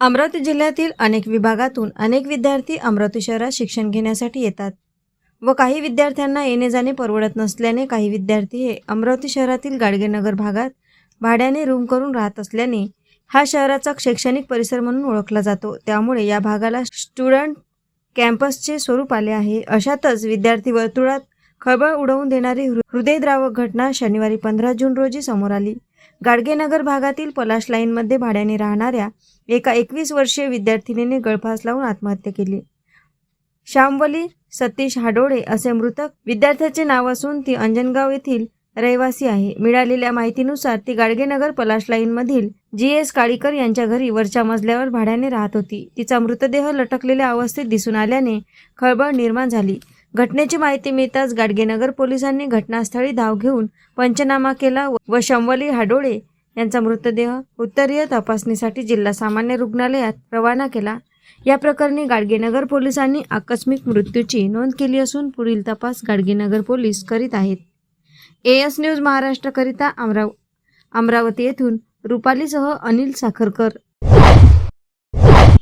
अमरावती जिल्ह्यातील अनेक विभागातून अनेक विद्यार्थी अमरावती शहरात शिक्षण घेण्यासाठी येतात व काही विद्यार्थ्यांना येणे जाणे परवडत नसल्याने काही विद्यार्थी हे अमरावती शहरातील गाडगेनगर भागात भाड्याने रूम करून राहत असल्याने हा शहराचा शैक्षणिक परिसर म्हणून ओळखला जातो. त्यामुळे या भागाला स्टुडंट कॅम्पसचे स्वरूप आले आहे. अशातच विद्यार्थी वर्तुळात खळबळ उडवून देणारी हृ- हृदयद्रावक घटना शनिवारी पंधरा जून रोजी समोर आली. गाडगेनगर भागातील पलाश लाईनमध्ये भाड्याने राहणाऱ्या एका एकवीस वर्षीय विद्यार्थिनीने गळफास लावून आत्महत्या केली. श्यामवली सतीश हाडोळे असे मृतक विद्यार्थ्याचे नाव असून ती अंजनगाव येथील रहिवासी आहे. मिळालेल्या माहितीनुसार ती गाडगेनगर पलाश लाईनमधील जी एस काळीकर यांच्या घरी वरच्या मजल्यावर भाड्याने राहत होती. तिचा मृतदेह लटकलेल्या अवस्थेत दिसून आल्याने खळबळ निर्माण झाली. घटनेची माहिती मिळताच गाडगेनगर पोलिसांनी घटनास्थळी धाव घेऊन पंचनामा केला व शंवली हाडोळे यांचा मृतदेह उत्तरीय तपासणीसाठी जिल्हा सामान्य रुग्णालयात रवाना केला. या प्रकरणी गाडगेनगर पोलिसांनी आकस्मिक मृत्यूची नोंद केली असून पुढील तपास गाडगेनगर पोलीस करीत आहेत. ए एस न्यूज महाराष्ट्रकरिता अमराव अमरावती येथून रुपालीसह अनिल साखरकर.